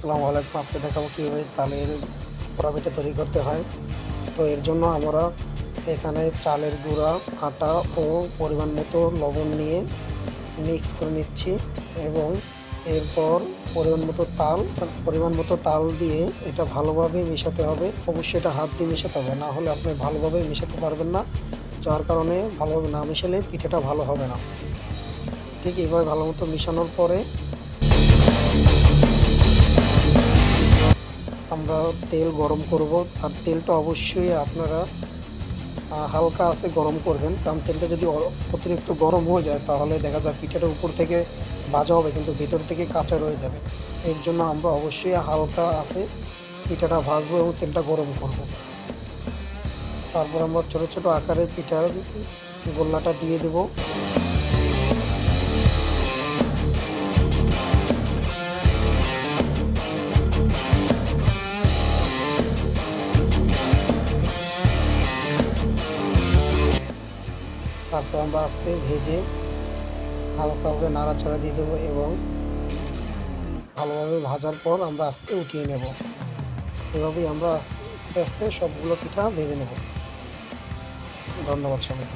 আসসালামু আলাইকুম। আজকে দেখাবো কীভাবে তালের পিঠা তৈরি করতে হয়। তো এর জন্য আমরা এখানে চালের গুঁড়া, আটা ও পরিমাণ মতো লবণ নিয়ে মিক্স করে নিচ্ছি এবং এরপর পরিমাণ মতো তাল, পরিমাণ মতো তাল দিয়ে এটা ভালোভাবে মেশাতে হবে। অবশ্যই এটা হাত দিয়ে মেশাতে হবে, না হলে আপনি ভালোভাবে মেশাতে পারবেন না। যার কারণে ভালোভাবে না মেশালে পিঠাটা ভালো হবে না। ঠিক এইভাবে ভালো মতো মেশানোর পরে আমরা তেল গরম করব। আর তেলটা অবশ্যই আপনারা হালকা আছে গরম করবেন। কারণ তেলটা যদি অতিরিক্ত গরম হয়ে যায়, তাহলে দেখা যায় পিঠাটা উপর থেকে ভাজা হবে, কিন্তু ভিতর থেকে কাঁচা রয়ে যাবে। এর জন্য আমরা অবশ্যই হালকা আছে পিঠাটা ভাজবো এবং তেলটা গরম করব। তারপর আমরা ছোটো ছোটো আকারে পিঠার গোল্লাটা দিয়ে দেবো। তারপর আমরা আস্তে ভেজে হালকাভাবে নাড়াচাড়া দিয়ে দেবো এবং ভালোভাবে ভাজার পর আমরা আস্তে উঠিয়ে নেব। এভাবেই আমরা আস্তে আস্তে সবগুলো পিঠা ভেজে নেব। ধন্যবাদ সবাই